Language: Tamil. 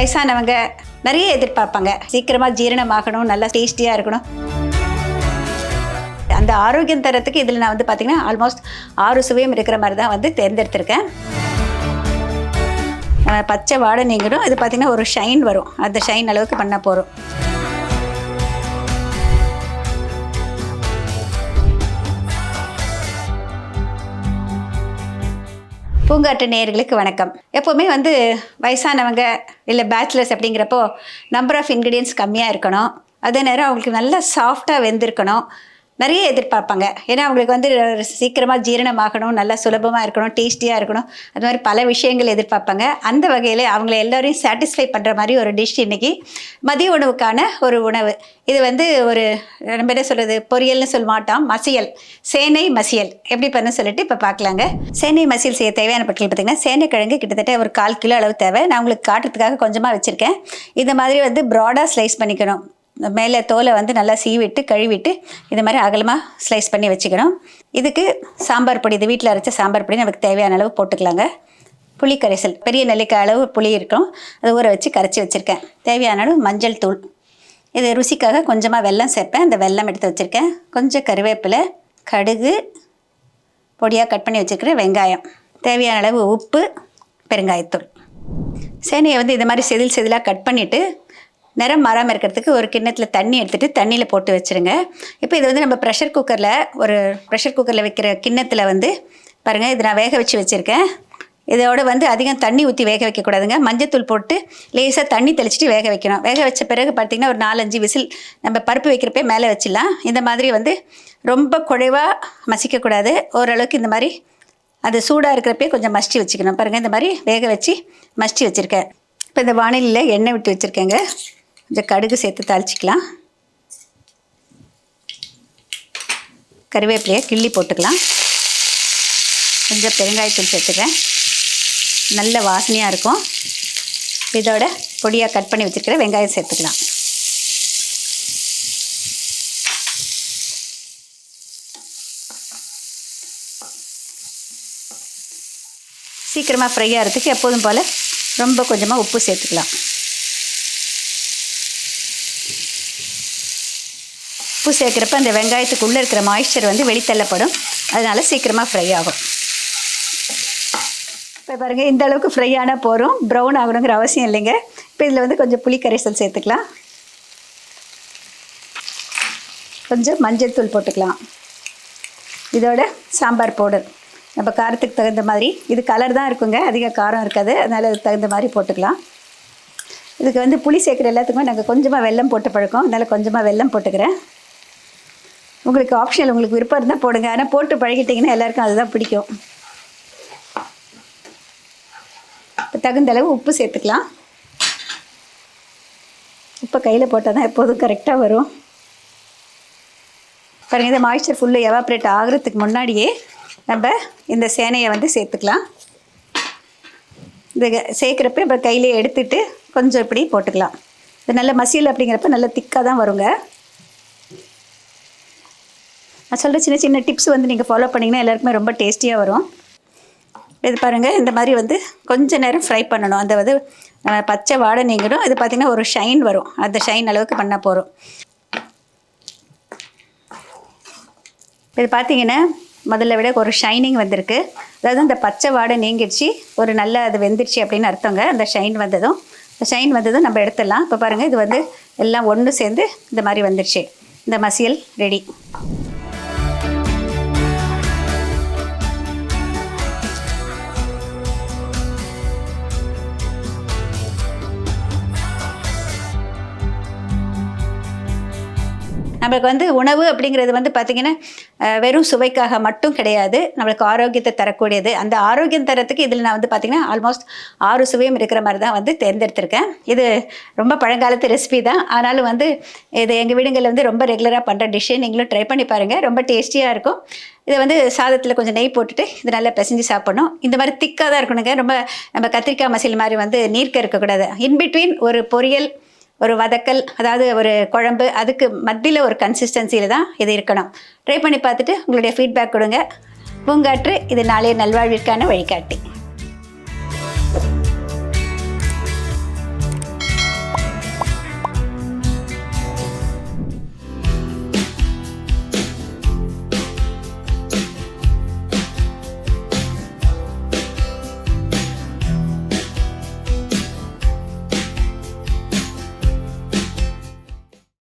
வயசானவங்க நிறைய எதிர்பார்ப்பாங்க. சீக்கிரமாக ஜீரணமாகணும் நல்லா டேஸ்டியாக இருக்கணும். அந்த ஆரோக்கியம் தரத்துக்கு இதில் நான் வந்து பார்த்திங்கன்னா ஆல்மோஸ்ட் ஆறு சுவையும் இருக்கிற மாதிரி தான் வந்து தேர்ந்தெடுத்திருக்கேன். பச்சை வாடை நீங்கிடும் இது பார்த்திங்கன்னா ஒரு ஷைன் வரும். அந்த ஷைன் அளவுக்கு பண்ண போகிறோம் பூங்காற்று நேயர்களுக்கு வணக்கம். எப்போவுமே வந்து வயசானவங்க இல்லை பேச்சுலர்ஸ் அப்படிங்கிறப்போ நம்பர் ஆஃப் இன்க்ரீடியன்ஸ் கம்மியாக இருக்கணும். அதே நேரம் அவங்களுக்கு நல்லா சாஃப்டாக வெந்திருக்கணும். நிறைய எதிர்பார்ப்பாங்க. ஏன்னா அவங்களுக்கு வந்து சீக்கிரமாக ஜீரணமாகணும் நல்லா சுலபமாக இருக்கணும் டேஸ்டியாக இருக்கணும். அது மாதிரி பல விஷயங்கள் எதிர்பார்ப்பாங்க. அந்த வகையில் அவங்கள எல்லோரையும் சாட்டிஸ்ஃபை பண்ணுற மாதிரி ஒரு டிஷ் இன்னைக்கு மதிய உணவுக்கான ஒரு உணவு. இது வந்து ஒரு நம்ம என்ன சொல்கிறது பொரியல்னு சொல்ல மாட்டோம். மசியல். சேனை மசியல். எப்படி பண்ண சொல்லிட்டு இப்போ பார்க்கலாங்க சேனை மசியல் செய்ய தேவையான பொருட்கள் பார்த்தீங்கன்னா சேனைக்கிழங்கு கிட்டத்தட்ட ஒரு கால் கிலோ அளவு தேவை. நான் உங்களுக்கு காட்டுறதுக்காக கொஞ்சமாக வச்சுருக்கேன். இந்த மாதிரி வந்து ப்ராடாக ஸ்லைஸ் பண்ணிக்கணும். மேலே தோலை வந்து நல்லா சீவிட்டு கழுவிட்டு இது மாதிரி அகலமாக ஸ்லைஸ் பண்ணி வச்சுக்கணும். இதுக்கு சாம்பார் பொடி இது வீட்டில் அரைச்ச சாம்பார் பொடி நமக்கு தேவையான அளவு போட்டுக்கலாங்க. புளி கரைசல் பெரிய நெல்லிக்காய் அளவு புளி இருக்கும். அதை ஊற வச்சு கரைச்சி வச்சுருக்கேன். தேவையான அளவு மஞ்சள் தூள். இது ருசிக்காக கொஞ்சமாக வெல்லம் சேர்ப்பேன். அந்த வெல்லம் எடுத்து வச்சுருக்கேன். கொஞ்சம் கருவேப்பிலை கடுகு பொடியாக கட் பண்ணி வச்சுருக்கிறேன் வெங்காயம். தேவையான அளவு உப்பு பெருங்காயத்தூள். சேனையை வந்து இது மாதிரி செதில் செதிலாக கட் பண்ணிவிட்டு நிறம் மாறாமல் இருக்கிறதுக்கு ஒரு கிண்ணத்தில் தண்ணி எடுத்துகிட்டு தண்ணியில் போட்டு வச்சுருங்க. இப்போ இது வந்து நம்ம ப்ரெஷர் குக்கரில் ஒரு ப்ரெஷர் குக்கரில் வைக்கிற கிண்ணத்தில் வந்து பாருங்கள் இது நான் வேக வச்சு வச்சுருக்கேன். இதோட வந்து அதிகம் தண்ணி ஊற்றி வேக வைக்கக்கூடாதுங்க மஞ்சத்தூள் போட்டு லேசாக தண்ணி தெளிச்சிட்டு வேக வைக்கணும். வேக வச்ச பிறகு பார்த்திங்கன்னா ஒரு நாலஞ்சு விசில் நம்ம பருப்பு வைக்கிறப்பே மேலே வச்சிடலாம். இந்த மாதிரி வந்து ரொம்ப குழைவாக மசிக்கக்கூடாது ஓரளவுக்கு இந்த மாதிரி அது சூடாக இருக்கிறப்பே கொஞ்சம் மஸ்டி வச்சுக்கணும். பாருங்கள் இந்த மாதிரி வேக வச்சு மஸ்டி வச்சுருக்கேன். இப்போ இந்த வானிலையில் எண்ணெய் விட்டு வச்சுருக்கேங்க. கொஞ்சம் கடுகு சேர்த்து தாளிச்சிக்கலாம். கருவேப்பிலையை கிள்ளி போட்டுக்கலாம். கொஞ்சம் பெருங்காயத்தூள் சேர்த்துக்கிறேன். நல்ல வாசனையாக இருக்கும். இதோட பொடியாக கட் பண்ணி வச்சுருக்கிற வெங்காயம் சேர்த்துக்கலாம். சீக்கிரமாக ஃப்ரை ஆகிறதுக்கு எப்போதும் போல் ரொம்ப கொஞ்சமாக உப்பு சேர்த்துக்கலாம். உப்பு சேர்க்குறப்ப அந்த வெங்காயத்துக்குள்ளே இருக்கிற மாய்ஸ்சர் வந்து வெளித்தள்ளப்படும். அதனால் சீக்கிரமாக ஃப்ரை ஆகும். இப்போ பாருங்கள் இந்த அளவுக்கு ஃப்ரை ஆனால் போகிறோம் ப்ரௌன் ஆகணுங்கிற அவசியம் இல்லைங்க. இப்போ இதில் வந்து கொஞ்சம் புளி கரைசல் சேர்த்துக்கலாம். கொஞ்சம் மஞ்சள் தூள் போட்டுக்கலாம். இதோட சாம்பார் பவுடர் நம்ம காரத்துக்கு தகுந்த மாதிரி இது கலர் தான் இருக்குங்க. அதிக காரம் இருக்காது. அதனால் அதுக்கு தகுந்த மாதிரி போட்டுக்கலாம். இதுக்கு வந்து புளி சேர்க்குற எல்லாத்துக்குமே நாங்கள் கொஞ்சமாக வெல்லம் போட்டு பழக்கம். அதனால் கொஞ்சமாக வெல்லம் போட்டுக்கிறேன். உங்களுக்கு ஆப்ஷனல் உங்களுக்கு விருப்பம் இருந்தால் போடுங்க. ஆனால் போட்டு பழகிட்டிங்கன்னா எல்லாருக்கும் அதுதான் பிடிக்கும். இப்போ தகுந்த அளவு உப்பு சேர்த்துக்கலாம். உப்பை கையில் போட்டால் தான் எப்போதும் கரெக்டாக வரும். பாருங்கள் இந்த மாய்ச்சர் ஃபுல்லு எவாப்ரேட் ஆகிறதுக்கு முன்னாடியே நம்ம இந்த சேனையை வந்து சேர்த்துக்கலாம். இந்த சேர்க்குறப்ப இப்போ கையிலே எடுத்துட்டு கொஞ்சம் இப்படி போட்டுக்கலாம். இது நல்ல மசியல் அப்படிங்கிறப்ப நல்ல திக்காக தான் வருங்க. நான் சொல்கிற சின்ன சின்ன டிப்ஸ் வந்து நீங்கள் ஃபாலோ பண்ணிங்கன்னா எல்லாருக்குமே ரொம்ப டேஸ்டியாக வரும். இது பாருங்கள் இந்த மாதிரி வந்து கொஞ்ச நேரம் ஃப்ரை பண்ணணும். அந்த வந்து பச்சை வாடை நீங்கிடும் இது பார்த்திங்கன்னா ஒரு ஷைன் வரும். அந்த ஷைன் அளவுக்கு பண்ண போகிறோம் இது பார்த்தீங்கன்னா முதல்ல விட ஒரு ஷைனிங் வந்திருக்கு. அதாவது அந்த பச்சை வாடை நீங்கிடுச்சு. ஒரு நல்ல அது வெந்துருச்சு அப்படின்னு அர்த்தங்க. அந்த ஷைன் வந்ததும் இந்த ஷைன் வந்ததும் நம்ம எடுத்துடலாம். இப்போ பாருங்கள் இது வந்து எல்லாம் ஒன்று சேர்ந்து இந்த மாதிரி வந்துடுச்சு. இந்த மசியல் ரெடி நம்மளுக்கு வந்து உணவு அப்படிங்கிறது வந்து பார்த்திங்கன்னா வெறும் சுவைக்காக மட்டும் கிடையாது. நம்மளுக்கு ஆரோக்கியத்தை தரக்கூடியது. அந்த ஆரோக்கியம் தரத்துக்கு இதில் நான் வந்து பார்த்திங்கன்னா ஆல்மோஸ்ட் ஆறு சுவையும் இருக்கிற மாதிரி தான் வந்து தேர்ந்தெடுத்திருக்கேன். இது ரொம்ப பழங்காலத்து ரெசிபி தான். ஆனாலும் வந்து இது எங்கள் வீடுங்களில் வந்து ரொம்ப ரெகுலராக பண்ணுற டிஷ்ஷு நீங்களும் ட்ரை பண்ணி பாருங்கள் ரொம்ப டேஸ்டியாக இருக்கும். இதை வந்து சாதத்தில் கொஞ்சம் நெய் போட்டுட்டு இது நல்லா பிசைஞ்சு சாப்பிடணும். இந்த மாதிரி திக்காக தான் இருக்கணுங்க. ரொம்ப நம்ம கத்திரிக்காய் மசில் மாதிரி வந்து நீர்க்க இருக்கக்கூடாது. இன்பிட்வீன் ஒரு பொரியல் ஒரு வதக்கல் அதாவது ஒரு குழம்பு அதுக்கு மத்தியில் ஒரு கன்சிஸ்டன்சியில் தான் இது இருக்கணும். ட்ரை பண்ணி பார்த்துட்டு உங்களுடைய ஃபீட்பேக் கொடுங்க. பூங்காற்று இது நாளைய நல்வாழ்விற்கான வழிகாட்டி.